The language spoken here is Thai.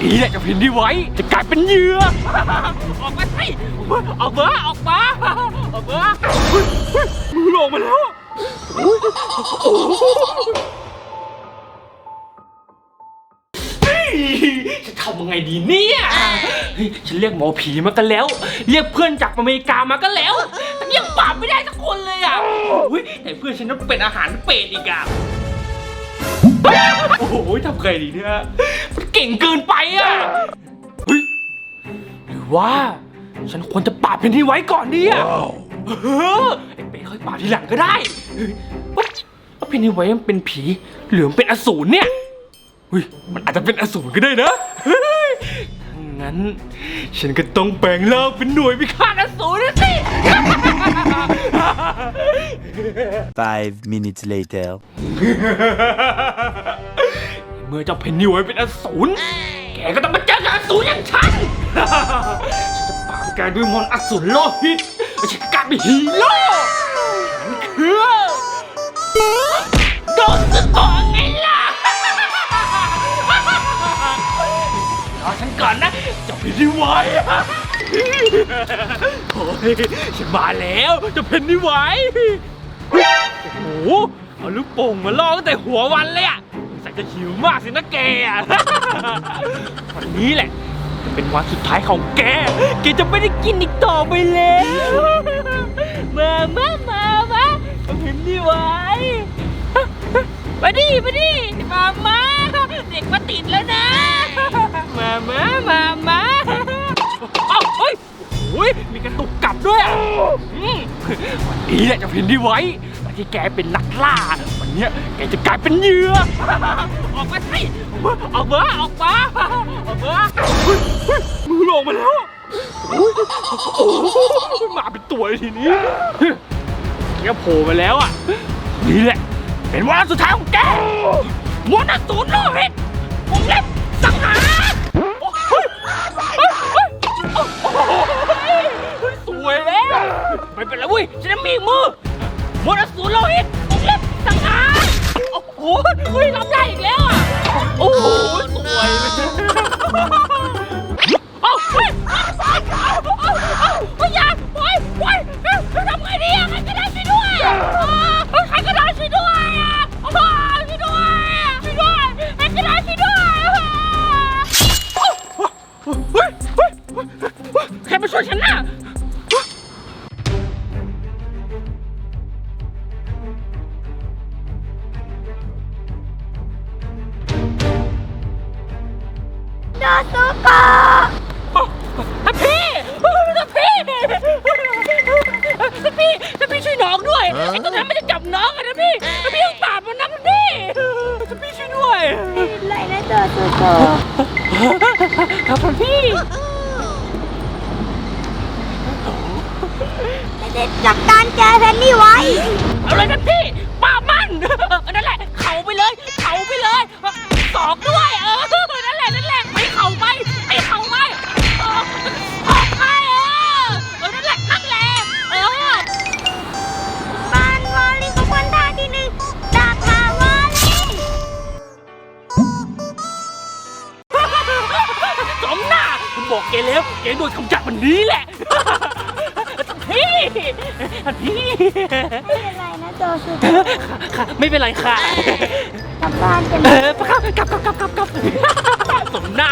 นี่แหละจะพินที่ไว้ จะกลายเป็นเหยื่อ ออกมาสิออกมาออกมาออกมาเฮ้ยเฮ้ยมือลงมาแล้วโอ้ยโอ้ยเฮ้ยจะทำยังไงดีเนี่ยเฮ้ยฉันเรียกหมอผีมากันแล้ว เรียกเพื่อนจากอเมริกามากันแล้วแต่ยังปราบไม่ได้สักคนเลยอะอุ้ยแต่เพื่อนฉันนั้นเป็นอาหารเป็ดอีกอะ โอ้โหทำไงดีเนี่ยมันเก่งเกินไปอะเฮ้ยหรือว่า ฉันควรจะปราบเพนที่ไว้ก่อนเนี่ยเออไอ้เป้ค่อยปราบทีหลังก็ได้เฮ้ยว่าว่าเพนที่ไว้มันเป็นผีหรือมันเป็นอสูรเนี่ยเฮ้ยมันอาจจะเป็นอสูรก็ได้นะเฮ้ยถ้างั้น ฉันก็ต้องแปลงร่างเป็นหน่วยพิฆาตอสูรนะสิ Five minutes later. เมื่อเจ้าเพนนีไว้เป็นอสูรแกก็ต้องมาเจอกับอสูรอย่างฉัน ฉันจะปราบแกด้วยมนต์อสูรโลหิตและฉันกลายเป็นฮีโร่ฉันคือโดนสตอง ฉันมาแล้วเจ้าเพนนีไว้โอ้โหเอาลูกโป่งมาล่อตั้งแต่หัววันเลยอะใส่จะหิวมากสินะแกอะ วันนี้แหละจะเป็นวันสุดท้ายของแก แกจะไม่ได้กินอีกต่อไปแล้ว มามามามาเอาเห็นนี่ไว้ มาดิมาดิมามา วันนี้แหละจะเห็นที่ไว้วันที่แกเป็นนักล่าวันเนี้ยแกจะกลายเป็นเหยื่อ ออกมาสิออกมา ออกมา ออกมาเฮ้ยเฮ้ยมือลงมาแล้วโอ้ยโอ้โหมาเป็นตัวเลยทีนี้แกโผล่มาแล้วอะ นี่แหละ เป็นวันสุดท้ายของแกมวลอสูรโลหิตวงเล็บสังหาร โลหิตวงเล็บสังหารโอ้โหรับได้อีกแล้ว โดซุโกะท่านพี่ท่านพี่ท่านพี่ท่านพี่ช่วยน้องด้วยไอ้ตัวนั้นมันจะจับน้องอะท่านพี่ท่านพี่ต้องปราบมันนะท่านพี่ท่านพี่ช่วยด้วยไม่เป็นไรนะโดซุโกะครับท่านพี่เด็ดๆจับการแกแพนนี่ไว้ เอาเลยท่านพี่ปราบมัน บอกแกแล้วแกโดนกำจัดวันนี้แหละ ท่านพี่ท่านพี่ไม่เป็นไรนะโดซุโกะค่ะไม่เป็นไรค่ะ กลับบ้านกันเอนะ อกลับกลับกลับกลับกลับกลับสมหน้า